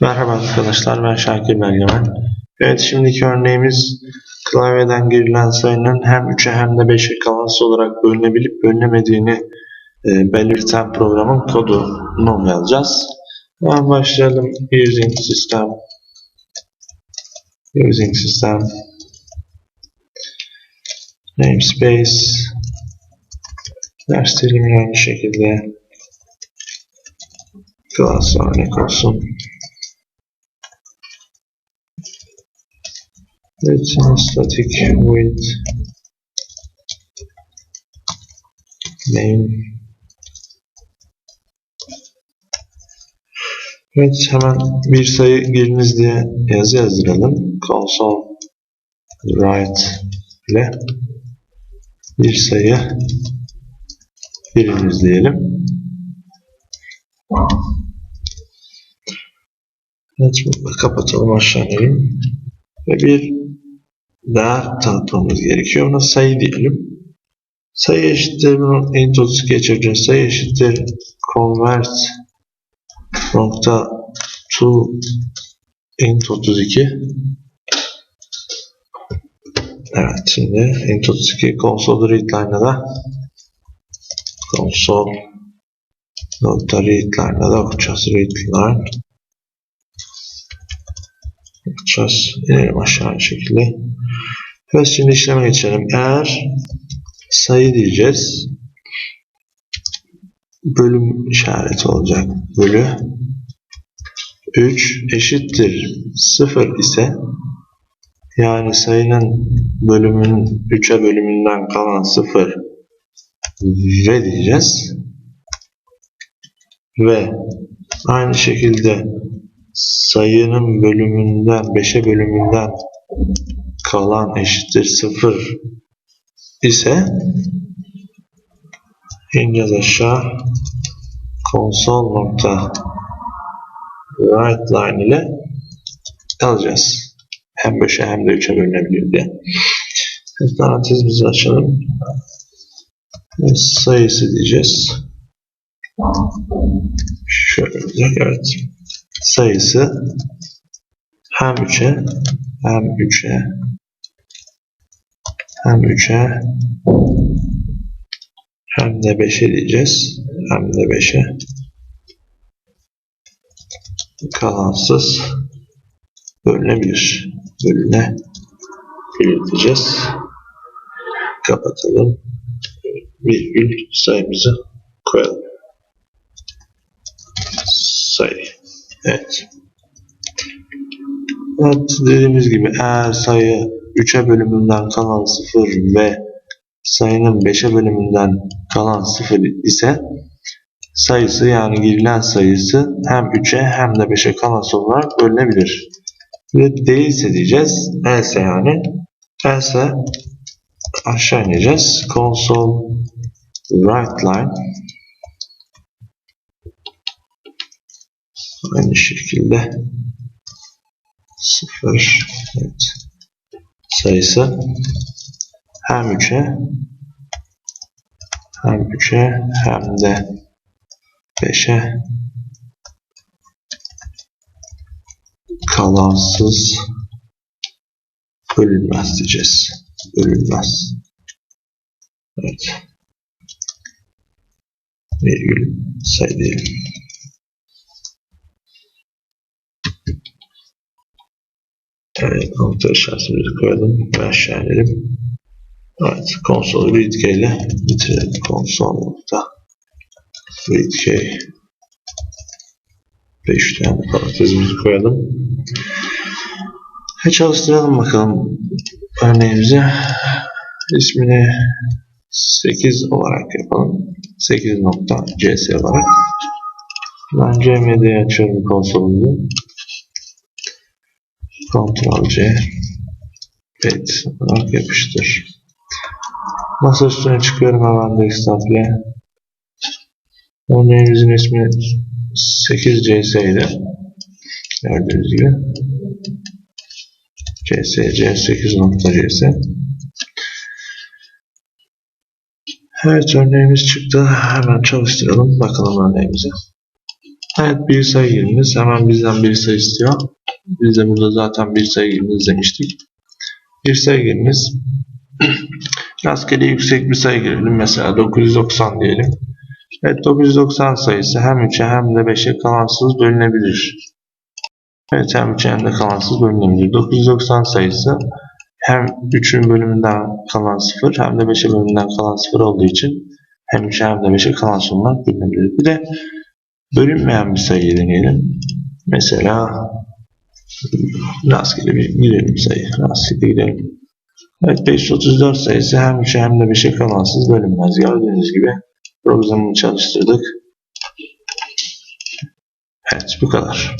Merhaba arkadaşlar ben Şakir Belgemen. Evet şimdiki örneğimiz klavyeden girilen sayının hem 3'e hem de 5'e kalıntı olarak bölünebilip bölünemediğini e, belirten programın kodunu yazacağız. Hemen başlayalım. Using system using system namespace ders dilimi aynı şekilde class örnek olsun. Let's static with name. Evet hemen bir sayı giriniz diye yazı yazdıralım. Console write ile bir sayı giriniz diyelim. Bunu kapatalım aşağı inelim. Ve bir değer tanıtmamız gerekiyor. Ona sayı diyelim. Sayı eşittir bunu int 32'ye çevireceğiz. Sayı eşittir convert nokta to int 32 Evet şimdi int 32 console readline'a da console nokta readline'a da okuyacağız. Readline yapacağız. İnelim aşağı şekilde. Evet şimdi işleme geçelim. Eğer sayı diyeceğiz. Bölüm işareti olacak. Bölü 3 eşittir 0 ise yani sayının bölümün 3'e bölümünden kalan 0 ve diyeceğiz. Ve aynı şekilde sayının bölümünden 5'e bölümünden kalan eşittir 0 ise ineceğiz aşağı console nokta right line ile alacağız. Hem 5'e hem de 3'e bölünebiliyor diye. Parantezimizi açalım. Ve sayısı diyeceğiz. Şöyle olacak. Evet sayısı hem 3'e hem 3'e hem 3'e hem de 5'e diyeceğiz. Hem de 5'e kalansız bölünebilir. Bölünebilir diyeceğiz. Kapatalım. Virgül sayımızı koyalım. Sayı. Evet. Evet dediğimiz gibi eğer sayı 3'e bölümünden kalan 0 ve sayının 5'e bölümünden kalan 0 ise sayısı yani girilen sayısı hem 3'e hem de 5'e kalan olarak bölünebilir. Ve değilse diyeceğiz. Else yani. Else aşağı ineceğiz. Console right line aynı şekilde 0 evet. sayısı hem 3'e hem 3'e hem de 5'e kalansız bölünmez diyeceğiz. Bölünmez. Evet. Virgül sayı diyelim. Evet, nokta işaretimizi koyalım ve aşağı inelim. Evet, konsol readkey ile bitirelim. Konsol nokta readkey 5 tane parantezimizi koyalım. Ve çalıştıralım bakalım örneğimizi. İsmini 8 olarak yapalım. 8.cs olarak. Ben cmd'yi açıyorum konsolumuzu. Ctrl C Paste olarak yapıştır. Masa üstüne çıkıyorum hemen desktop ile. Örneğimizin ismi 8CS idi. Gördüğünüz gibi. CS C8.CS Evet örneğimiz çıktı. Hemen çalıştıralım. Bakalım örneğimize. Evet bir sayı giriniz. Hemen bizden bir sayı istiyor. Biz de burada zaten bir sayı giriniz demiştik. Bir sayı giriniz. Rastgele yüksek bir sayı girelim. Mesela 990 diyelim. Evet 990 sayısı hem 3'e hem de 5'e kalansız bölünebilir. Evet hem 3'e hem de kalansız bölünebilir. 990 sayısı hem 3'ün bölümünden kalan 0 hem de 5'e bölümünden kalan 0 olduğu için hem 3'e hem de 5'e kalan sonuna bölünebilir. Bir de bölünmeyen bir sayıyı deneyelim. Mesela rastgele bir girelim sayı. Rastgele gidelim. Evet 534 sayısı hem 3'e hem de 5'e kalansız bölünmez. Gördüğünüz gibi programını çalıştırdık. Evet bu kadar.